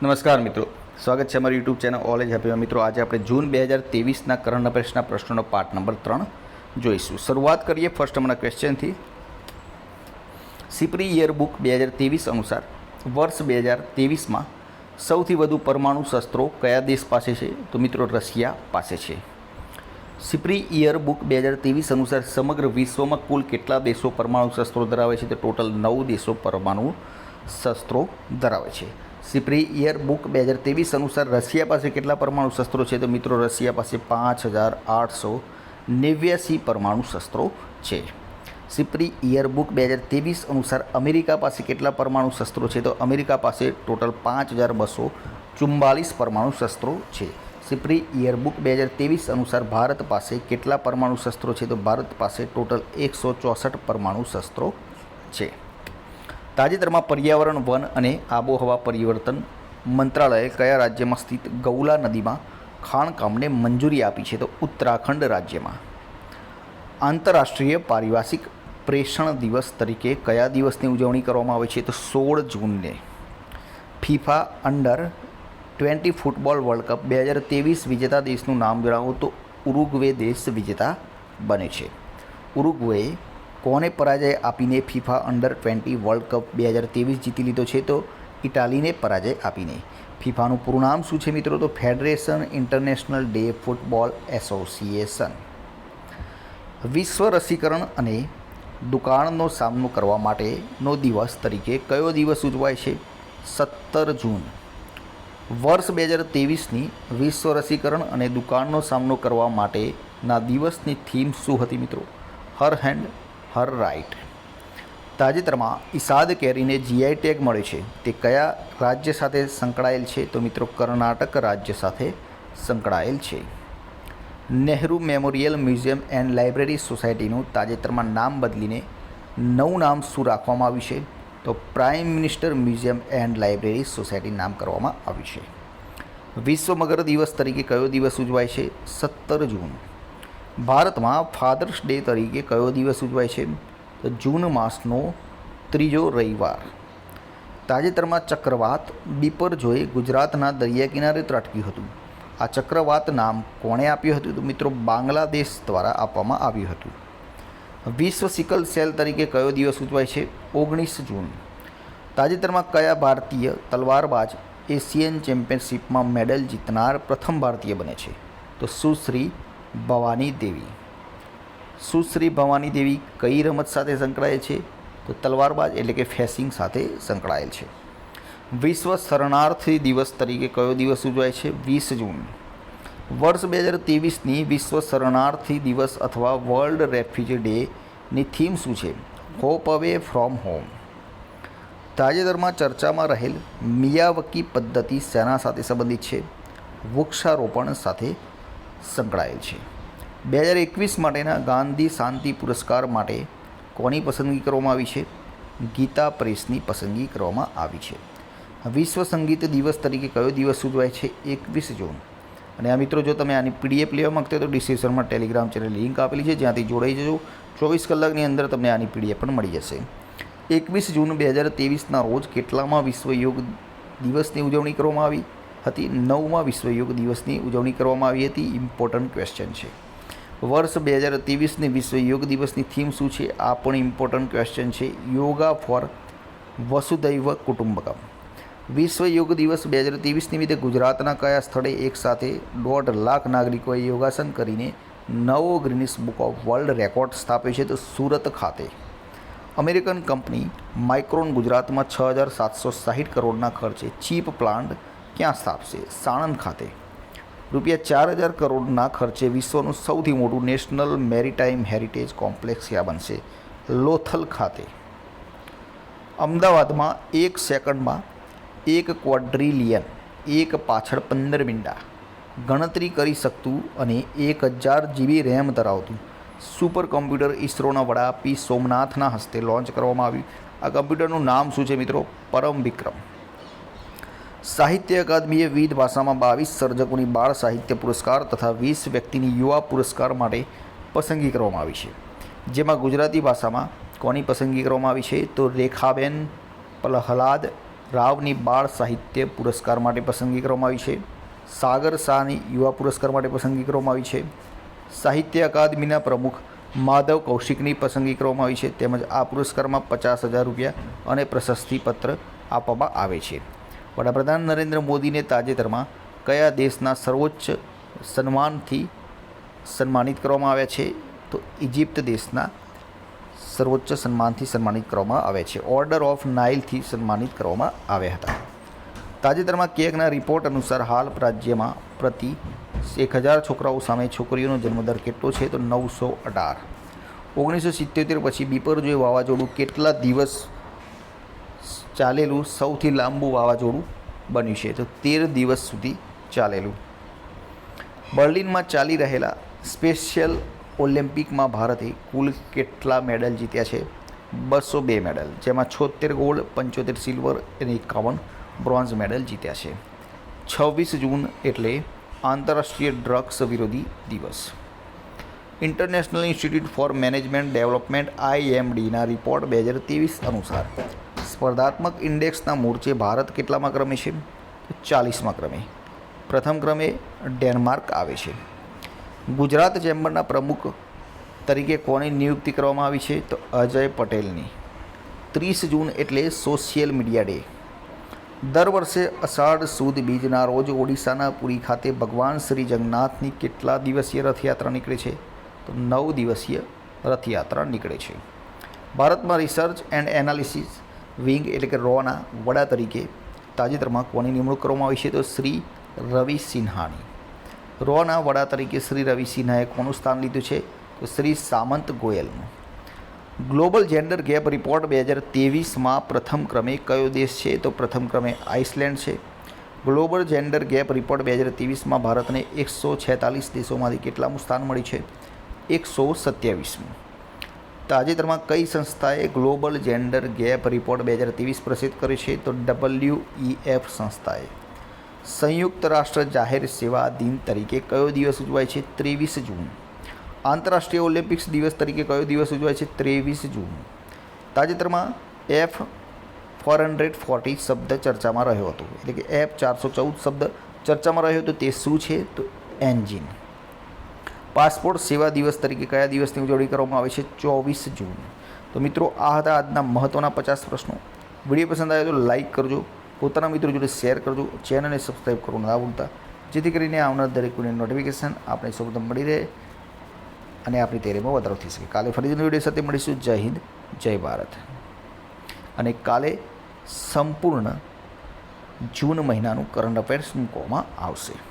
નમસ્કાર મિત્રો. સ્વાગત છે અમારી યુટ્યુબ ચેનલ ઓલ એજ હેપીમાં મિત્રો, આજે આપણે જૂન બે હજાર તેવીસના કરંટ અફેર્સના પ્રશ્નોનો પાર્ટ નંબર ત્રણ જોઈશું. શરૂઆત કરીએ ફર્સ્ટ હમણાં ક્વેશ્ચનથી સિપરી યરબુક બે હજાર ત્રેવીસ અનુસાર વર્ષ બે હજાર ત્રેવીસમાં સૌથી વધુ પરમાણુ શસ્ત્રો કયા દેશ પાસે છે? તો મિત્રો, રશિયા પાસે છે. સિપરી ઈયર બુક બે હજાર ત્રેવીસ અનુસાર સમગ્ર વિશ્વમાં કુલ કેટલા દેશો પરમાણુ શસ્ત્રો ધરાવે છે? તો ટોટલ નવ દેશો પરમાણુ શસ્ત્રો ધરાવે છે. સિપરી ઇયર બુક બે હજાર ત્રેવીસ અનુસાર રશિયા પાસે કેટલા પરમાણુ શસ્ત્રો છે? તો મિત્રો, રશિયા પાસે પાંચ હજાર આઠસો નેવ્યાસી પરમાણુ શસ્ત્રો છે. સિપ્રી ઈયર બુક બે હજાર ત્રેવીસ અનુસાર અમેરિકા પાસે કેટલા પરમાણુ શસ્ત્રો છે? તો અમેરિકા પાસે ટોટલ પાંચ હજાર બસો ચુમ્બાલીસ પરમાણુ શસ્ત્રો છે. સિપ્રી ઈયર બુક બે હજાર ત્રેવીસ અનુસાર ભારત પાસે કેટલા પરમાણુ શસ્ત્રો છે? તો ભારત પાસે ટોટલ એકસો ચોસઠ પરમાણુ શસ્ત્રો છે. તાજેતરમાં પર્યાવરણ વન અને આબોહવા પરિવર્તન મંત્રાલયે કયા રાજ્યમાં સ્થિત ગૌલા નદીમાં ખાણકામને મંજૂરી આપી છે તો ઉત્તરાખંડ રાજ્યમાં? આંતરરાષ્ટ્રીય પારિભાષિક પ્રેષણ દિવસ તરીકે કયા દિવસની ઉજવણી કરવામાં આવે છે તો સોળ જૂનને? FIFA under twenty football world cup બે હજાર ત્રેવીસ વિજેતા દેશનું નામ જણાવો તો ઉરુગ્વે દેશ વિજેતા બને છે. ઉરુગ્વેએ કોને પરાજય આપીને FIFA under twenty world cup બે હજાર ત્રેવીસ જીતી લીધો છે તો ઇટાલીને પરાજય આપીને. ફિફાનું પૂરું નામ શું છે મિત્રો? તો federation international de football association. વિશ્વ રસીકરણ અને દુકાળનો સામનો કરવા માટેનો દિવસ તરીકે કયો દિવસ ઉજવાય છે? સત્તર જૂન. વર્ષ બે હજાર ત્રેવીસની વિશ્વ રસીકરણ અને દુકાળનો સામનો કરવા માટેના દિવસની થીમ શું હતી મિત્રો? હર હેન્ડ હર રાઇટ તાજેતરમાં ઇસાદ કેરીને જીઆઈ ટેગ મળ્યો છે. તે કયા રાજ્ય સાથે સંકળાયેલ છે? તો મિત્રો કર્ણાટક રાજ્ય સાથે સંકળાયેલ છે. Nehru memorial museum and library સોસાયટીનું તાજેતરમાં નામ બદલીને નવું નામ શું રાખવામાં આવ્યું છે? તો prime minister museum and library society નામ કરવામાં આવ્યું છે. વિશ્વ મગર દિવસ તરીકે કયો દિવસ ઉજવાય છે? સત્તર જૂન. ભારતમાં ફાધર્સ ડે તરીકે કયો દિવસ ઉજવાય છે? તો જૂન માસનો ત્રીજો રવિવાર. તાજેતરમાં ચક્રવાત બિપરજોએ ગુજરાતના દરિયા કિનારે ત્રાટક્યું હતું. આ ચક્રવાત નામ કોણે આપ્યું હતું? તો મિત્રો, બાંગ્લાદેશ દ્વારા આપવામાં આવ્યું હતું. વિશ્વ સિકલ સેલ તરીકે કયો દિવસ ઉજવાય છે? ઓગણીસ જૂન. તાજેતરમાં કયા ભારતીય તલવારબાજ એશિયન ચેમ્પિયનશિપમાં મેડલ જીતનાર પ્રથમ ભારતીય બને છે? તો સુશ્રી ભવાની દેવી. સુશ્રી ભવાની દેવી કઈ રમત સાથે સંકળાયેલ છે? તો તલવારબાજ એટલે કે ફેસિંગ સાથે સંકળાયેલ છે. વિશ્વ શરણાર્થી દિવસ તરીકે કયો દિવસ ઉજવાય છે? વીસ જૂન. વર્ષ બે હજાર ત્રેવીસની વિશ્વ શરણાર્થી દિવસ અથવા વર્લ્ડ રેફ્યુજી ડેની થીમ શું છે? Hope away from home. તાજેતરમાં ચર્ચામાં રહેલ મિયાવકી પદ્ધતિ શેના સાથે સંબંધિત છે? વૃક્ષારોપણ સાથે સંકળાયેલ છે. બે હજાર એકવીસ માટેના ગાંધી શાંતિ પુરસ્કાર માટે કોની પસંદગી કરવામાં આવી છે? ગીતા પ્રેસની પસંદગી કરવામાં આવી છે. વિશ્વ સંગીત દિવસ તરીકે કયો દિવસ ઉજવાય છે? એકવીસ જૂન. અને આ મિત્રો, જો તમે આની પીડીએફ લેવા માગતા હોય તો ડિસ્ક્રિપ્શનમાં ટેલિગ્રામ ચેનલ લિંક આપેલી છે. જ્યાંથી જોડાઈ જજો. ચોવીસ કલાકની અંદર તમને આની પીડીએફ પણ મળી જશે. એકવીસ જૂન બે હજાર ત્રેવીસના રોજ કેટલામાં વિશ્વ યોગ દિવસની ઉજવણી કરવામાં આવી? હતી. નવમાં વિશ્વ યોગ દિવસની ઉજવણી કરવામાં આવી હતી. ઇમ્પોર્ટન્ટ ક્વેશ્ચન છે. વર્ષ બે હજાર ત્રેવીસની વિશ્વ યોગ દિવસની થીમ શું છે? આ પણ ઇમ્પોર્ટન્ટ ક્વેશ્ચન છે. Yoga for Vasudhaiva Kutumbakam. વિશ્વ યોગ દિવસ બે હજાર ત્રેવીસ નિમિત્તે ગુજરાતના કયા સ્થળે એકસાથે દોઢ લાખ નાગરિકોએ યોગાસન કરીને નવો Guinness book of world record સ્થાપ્યો છે તો સુરત ખાતે. અમેરિકન કંપની માઇક્રોન ગુજરાતમાં છ હજાર સાતસો સાહીઠ કરોડના ખર્ચે ચીપ પ્લાન્ટ ક્યાં સ્થાપશે? સાણંદ ખાતે. રૂપિયા ચાર હજાર કરોડના ખર્ચે વિશ્વનું સૌથી મોટું નેશનલ મેરીટાઈમ હેરિટેજ કોમ્પ્લેક્સ ક્યાં બનશે? લોથલ ખાતે. અમદાવાદમાં એક સેકન્ડમાં એક ક્વાડ્રિલિયન, એક પાછળ પંદર મિંડા. ગણતરી કરી શકતું અને એક હજાર જીબી રેમ ધરાવતું સુપર કોમ્પ્યુટર ઇસરોના વડા પી સોમનાથના હસ્તે લોન્ચ કરવામાં આવ્યું. આ કમ્પ્યુટરનું નામ શું છે મિત્રો? પરમ વિક્રમ. સાહિત્ય અકાદમીએ વિવિધ ભાષામાં બાવીસ સર્જકોની બાળ સાહિત્ય પુરસ્કાર તથા વીસ વ્યક્તિની યુવા પુરસ્કાર માટે પસંદગી કરવામાં આવી છે. જેમાં ગુજરાતી ભાષામાં કોની પસંદગી કરવામાં આવી છે? તો રેખાબેન, પ્રહલાદ રાવની બાળ સાહિત્ય પુરસ્કાર માટે પસંદગી કરવામાં આવી છે. સાગર શાહની યુવા પુરસ્કાર માટે પસંદગી કરવામાં આવી છે. સાહિત્ય અકાદમીના પ્રમુખ માધવ કૌશિકની પસંદગી કરવામાં આવી છે. તેમજ આ પુરસ્કારમાં પચાસ હજાર રૂપિયા અને પ્રશસ્તિપત્ર આપવામાં આવે છે. વડાપ્રધાન નરેન્દ્ર મોદીને તાજેતરમાં કયા દેશના સર્વોચ્ચ સન્માનથી સન્માનિત કરવામાં આવ્યા છે? તો ઇજિપ્ત દેશના સર્વોચ્ચ સન્માનથી સન્માનિત કરવામાં આવે છે. ઓર્ડર ઓફ નાઇલથી સન્માનિત કરવામાં આવ્યા હતા. તાજેતરમાં કેકના રિપોર્ટ અનુસાર હાલ રાજ્યમાં પ્રતિ એક હજાર છોકરાઓ સામે છોકરીઓનો જન્મદર કેટલો છે? તો નવસો અઢાર. ઓગણીસો સિત્તોતેર પછી બિપરજોય વાવાઝોડું કેટલા દિવસ ચાલેલું, સૌથી લાંબુ વાવાઝોડું બન્યું છે. તો તેર દિવસ સુધી ચાલેલું. બર્લિનમાં ચાલી રહેલા સ્પેશિયલ ઓલિમ્પિકમાં ભારતે કુલ કેટલા મેડલ જીત્યા છે? બસો બે મેડલ, જેમાં છોતેર ગોલ્ડ, પંચોતેર સિલ્વર અને એકાવન બ્રોન્ઝ મેડલ જીત્યા છે. છવ્વીસ જૂન એટલે આંતરરાષ્ટ્રીય ડ્રગ્સ વિરોધી દિવસ. International institute for management development આઈએમડીના report બે હજાર ત્રેવીસ અનુસાર સ્પર્ધાત્મક ઇન્ડેક્સના મોરચે ભારત કેટલામાં ક્રમે છે? ચાલીસમાં ક્રમે. પ્રથમ ક્રમે ડેનમાર્ક આવે છે. ગુજરાત ચેમ્બરના પ્રમુખ તરીકે કોની નિયુક્તિ કરવામાં આવી છે? તો અજય પટેલની. ત્રીસ જૂન એટલે સોશિયલ મીડિયા ડે. દર વર્ષે અષાઢ સુદ બીજના રોજ ઓડિશાના પુરી ખાતે ભગવાન શ્રી જગન્નાથની કેટલા દિવસીય રથયાત્રા નીકળે છે? તો નવ દિવસીય રથયાત્રા નીકળે છે. ભારતમાં રિસર્ચ એન્ડ એનાલિસિસ વિંગ એટલે કે રોના વડા તરીકે તાજેતરમાં કોની નિમણૂક કરવામાં આવી છે તો શ્રી રવિ સિન્હાની. રોના વડા તરીકે શ્રી રવિ સિન્હાએ કોનું સ્થાન લીધું છે? તો શ્રી સામંત ગોયલનું. ગ્લોબલ જેન્ડર ગેપ રિપોર્ટ બે હજાર ત્રેવીસમાં પ્રથમ ક્રમે કયો દેશ છે? તો પ્રથમ ક્રમે આઇસલેન્ડ છે. ગ્લોબલ જેન્ડર ગેપ રિપોર્ટ બે હજાર ત્રેવીસમાં ભારતને એકસો છેતાલીસ દેશોમાંથી કેટલામું સ્થાન મળ્યું છે? એકસો સત્યાવીસમું. તાજેતરમાં કઈ સંસ્થાએ ગ્લોબલ જેન્ડર ગેપ રિપોર્ટ બે હજાર ત્રેવીસ પ્રસિદ્ધ કર્યો છે? તો ડબલ્યુ એફ સંસ્થાએ. સંયુક્ત રાષ્ટ્ર જાહેર સેવા દિન તરીકે કયો દિવસ ઉજવાય છે? ત્રેવીસ જૂન. આંતરરાષ્ટ્રીય ઓલિમ્પિક્સ દિવસ તરીકે કયો દિવસ ઉજવાય છે? ત્રેવીસ જૂન. તાજેતરમાં એફ ફોર હંડ્રેડ ફોર્ટી શબ્દ ચર્ચામાં રહ્યો હતો. એટલે કે એફ ચારસો ચૌદ શબ્દ ચર્ચામાં રહ્યો હતો. તે શું છે? તો એન્જિન. પાસપોર્ટ સેવા દિવસ તરીકે કયા દિવસની ઉજવણી કરવામાં આવે છે? ચોવીસ જૂન. તો મિત્રો, આ હતા આજના મહત્ત્વના પચાસ પ્રશ્નો. વીડિયો પસંદ આવ્યો તો લાઇક કરજો, પોતાના મિત્રો જોડે શેર કરજો, ચેનલને સબસ્ક્રાઈબ કરવું ના ભૂલતા. જેથી કરીને આવનાર દરેક નોટિફિકેશન આપણે સૌપ્રથમ મળી રહે અને આપણી તૈયારીમાં વધારો થઈ શકે. કાલે ફરીથી વીડિયો સાથે મળીશું. જય હિન્દ, જય ભારત. અને કાલે સંપૂર્ણ જૂન મહિનાનું કરંટ અફેર્સ મૂકવામાં આવશે?